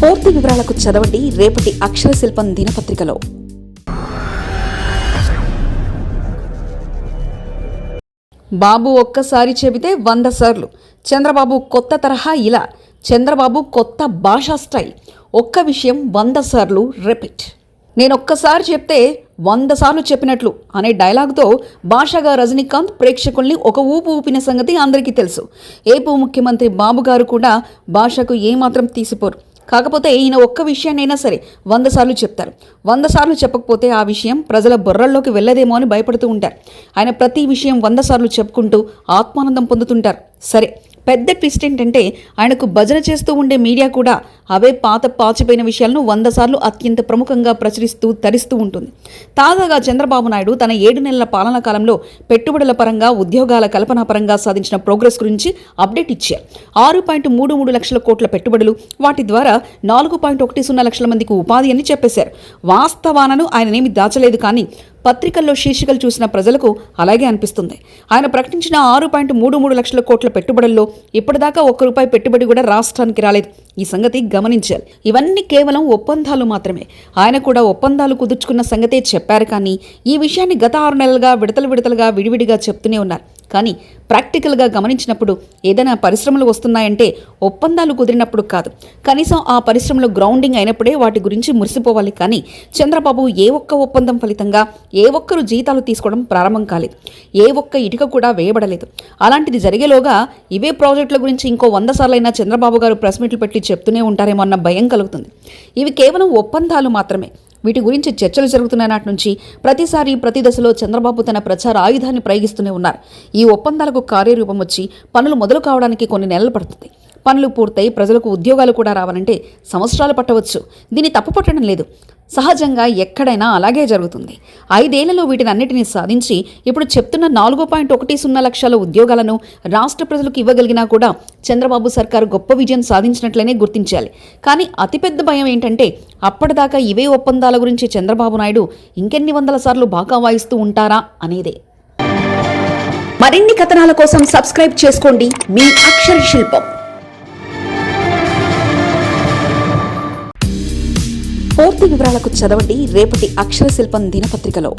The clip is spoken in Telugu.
పూర్తి వివరాలకు చదవండి రేపటి అక్షర శిల్పం దినపత్రికలో. బాబు ఒక్కసారి చెబితే వంద సార్లు. చంద్రబాబు కొత్త తరహా ఇలా. చంద్రబాబు కొత్త భాషా స్టైల్. ఒక్క విషయం వంద సార్లు రిపీట్. నేను ఒక్కసారి చెప్తే వంద సార్లు చెప్పినట్లు అనే డైలాగ్తో భాషగా రజనీకాంత్ ప్రేక్షకుల్ని ఒక ఊపు ఊపిన సంగతి అందరికీ తెలుసు. ఏపీ ముఖ్యమంత్రి బాబు గారు కూడా భాషకు ఏమాత్రం తీసిపోరు. కాకపోతే ఈయన ఒక్క విషయాన్నైనా సరే వంద సార్లు చెప్తారు. వంద సార్లు చెప్పకపోతే ఆ విషయం ప్రజల బుర్రల్లోకి వెళ్ళదేమో అని భయపడుతూ ఉంటారు. ఆయన ప్రతి విషయం వంద సార్లు చెప్పుకుంటూ ఆత్మానందం పొందుతుంటారు. సరే పెద్ద ట్విస్ట్ ఏంటంటే ఆయనకు భజన చేస్తూ ఉండే మీడియా కూడా అవే పాత పాచిపోయిన విషయాలను వంద సార్లు అత్యంత ప్రముఖంగా ప్రచురిస్తూ తరిస్తూ ఉంటుంది. తాజాగా చంద్రబాబు నాయుడు తన ఏడు నెలల పాలనా కాలంలో పెట్టుబడుల పరంగా ఉద్యోగాల కల్పన పరంగా సాధించిన ప్రోగ్రెస్ గురించి అప్డేట్ ఇచ్చారు. ఆరు పాయింట్ మూడు మూడు లక్షల కోట్ల పెట్టుబడులు వాటి ద్వారా నాలుగు పాయింట్ ఒకటి సున్నా లక్షల మందికి ఉపాధి అని చెప్పేశారు. వాస్తవాలను ఆయననేమి దాచలేదు కానీ పత్రికల్లో శీర్షికలు చూసిన ప్రజలకు అలాగే అనిపిస్తుంది. ఆయన ప్రకటించిన ఆరు పాయింట్ మూడు మూడు లక్షల కోట్ల పెట్టుబడుల్లో ఇప్పటిదాకా ఒక్క రూపాయి పెట్టుబడి కూడా రాష్ట్రానికి రాలేదు. ఈ సంగతి గమనించాలి. ఇవన్నీ కేవలం ఒప్పందాలు మాత్రమే. ఆయన కూడా ఒప్పందాలు కుదుర్చుకున్న సంగతే చెప్పారు కానీ ఈ విషయాన్ని గత ఆరు నెలలుగా విడతలు విడతలుగా విడివిడిగా చెప్తూనే ఉన్నారు. కానీ ప్రాక్టికల్గా గమనించినప్పుడు ఏదైనా పరిశ్రమలు వస్తున్నాయంటే ఒప్పందాలు కుదిరినప్పుడు కాదు. కనీసం ఆ పరిశ్రమలో గ్రౌండింగ్ అయినప్పుడే వాటి గురించి మురిసిపోవాలి కానీ చంద్రబాబు ఏ ఒక్క ఒప్పందం ఫలితంగా ఏ ఒక్కరు జీతాలు తీసుకోవడం ప్రారంభం కాలేదు. ఏ ఒక్క ఇటుక కూడా వేయబడలేదు. అలాంటిది జరిగేలోగా ఇవే ప్రాజెక్టుల గురించి ఇంకో వంద సార్లైనా చంద్రబాబు గారు ప్రెస్ మీట్లు పెట్టి చెప్తూనే ఉంటారేమో అన్న భయం కలుగుతుంది. ఇవి కేవలం ఒప్పందాలు మాత్రమే. వీటి గురించి చర్చలు జరుగుతున్న నాటి నుంచి. ప్రతిసారి ప్రతి దశలో చంద్రబాబు తన ప్రచార ఆయుధాన్ని ప్రయోగిస్తూనే ఉన్నారు. ఈ ఒప్పందాలకు కార్యరూపం వచ్చి పనులు మొదలు కావడానికి కొన్ని నెలలు పడుతుంది. పనులు పూర్తయి ప్రజలకు ఉద్యోగాలు కూడా రావాలంటే సంవత్సరాలు పట్టవచ్చు. దీన్ని తప్పుపట్టడం లేదు. సహజంగా ఎక్కడైనా అలాగే జరుగుతుంది. ఐదేళ్ళలో వీటిని అన్నిటినీ సాధించి ఇప్పుడు చెప్తున్న నాలుగు పాయింట్ ఒకటి సున్నా లక్షల ఉద్యోగాలను రాష్ట్ర ప్రజలకు ఇవ్వగలిగినా కూడా చంద్రబాబు సర్కారు గొప్ప విజయం సాధించినట్లనే గుర్తించాలి. కానీ అతిపెద్ద భయం ఏంటంటే అప్పటిదాకా ఇవే ఒప్పందాల గురించి చంద్రబాబు నాయుడు ఇంకెన్ని వందల సార్లు బాకా వాయిస్తూ ఉంటారా అనేదే. మరిన్ని కథనాల కోసం సబ్స్క్రైబ్ చేసుకోండి మీ అక్షర శిల్పం. పూర్తి వివరాలకు చదవండి రేపటి అక్షర శిల్పం దినపత్రికలో.